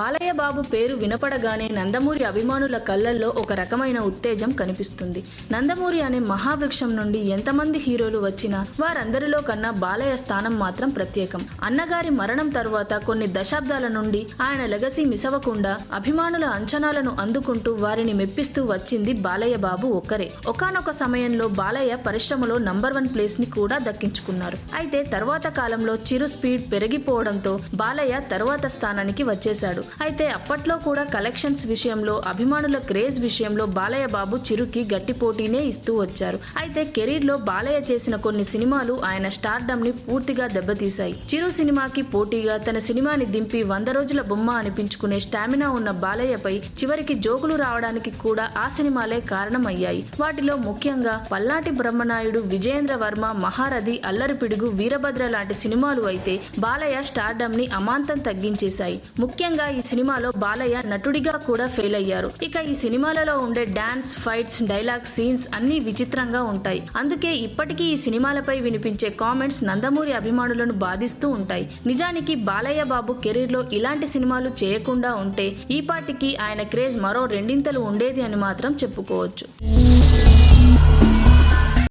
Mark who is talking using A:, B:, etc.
A: బాలయ్య బాబు పేరు వినపడగానే నందమూరి అభిమానుల కళ్ళల్లో ఒక రకమైన ఉత్తేజం కనిపిస్తుంది. నందమూరి అనే మహావృక్షం నుండి ఎంతమంది హీరోలు వచ్చినా వారందరిలో కన్నా బాలయ్య స్థానం మాత్రం ప్రత్యేకం. అన్నగారి మరణం తరువాత కొన్ని దశాబ్దాల నుండి ఆయన లెగసీ మిసవకుండా అభిమానుల అంచనాలను అందుకుంటూ వారిని మెప్పిస్తూ వచ్చింది బాలయ్య బాబు ఒక్కరే. ఒకానొక సమయంలో బాలయ్య పరిశ్రమలో నంబర్ వన్ ప్లేస్ని కూడా దక్కించుకున్నారు. అయితే తర్వాత కాలంలో చిరు స్పీడ్ పెరిగిపోవడంతో బాలయ్య తరువాత స్థానానికి వచ్చేశాడు. అయితే అప్పట్లో కూడా కలెక్షన్స్ విషయంలో అభిమానుల క్రేజ్ విషయంలో బాలయ్య బాబు చిరుకి గట్టి పోటీనే ఇస్తూ వచ్చారు. అయితే కెరీర్లో బాలయ్య చేసిన కొన్ని సినిమాలు ఆయన స్టార్డమ్ని పూర్తిగా దెబ్బతీశాయి. చిరు సినిమాకి పోటీగా తన సినిమాని దింపి వంద రోజుల బొమ్మ అనిపించుకునే స్టామినా ఉన్న బాలయ్యపై చివరికి జోకులు రావడానికి కూడా ఆ సినిమాలే కారణమయ్యాయి. వాటిలో ముఖ్యంగా పల్నాటి బ్రహ్మనాయుడు విజయేంద్ర వర్మ మహారథి అల్లరి పిడుగు వీరభద్ర లాంటి సినిమాలు అయితే బాలయ్య స్టార్డమ్ని అమాంతం తగ్గించేశాయి. ముఖ్యంగా ఈ సినిమాలో బాలయ్య నటుడిగా కూడా ఫెయిల్ అయ్యారు. ఇక ఈ సినిమాలలో ఉండే డాన్స్ ఫైట్స్ డైలాగ్ సీన్స్ అన్ని విచిత్రంగా ఉంటాయి. అందుకే ఇప్పటికీ ఈ సినిమాలపై వినిపించే కామెంట్స్ నందమూరి అభిమానులను బాధిస్తూ ఉంటాయి. నిజానికి బాలయ్య బాబు కెరీర్లో ఇలాంటి సినిమాలు చేయకుండా ఉంటే ఈ పాటికి ఆయన క్రేజ్ మరో రెండింతలు ఉండేది అని మాత్రం చెప్పుకోవచ్చు.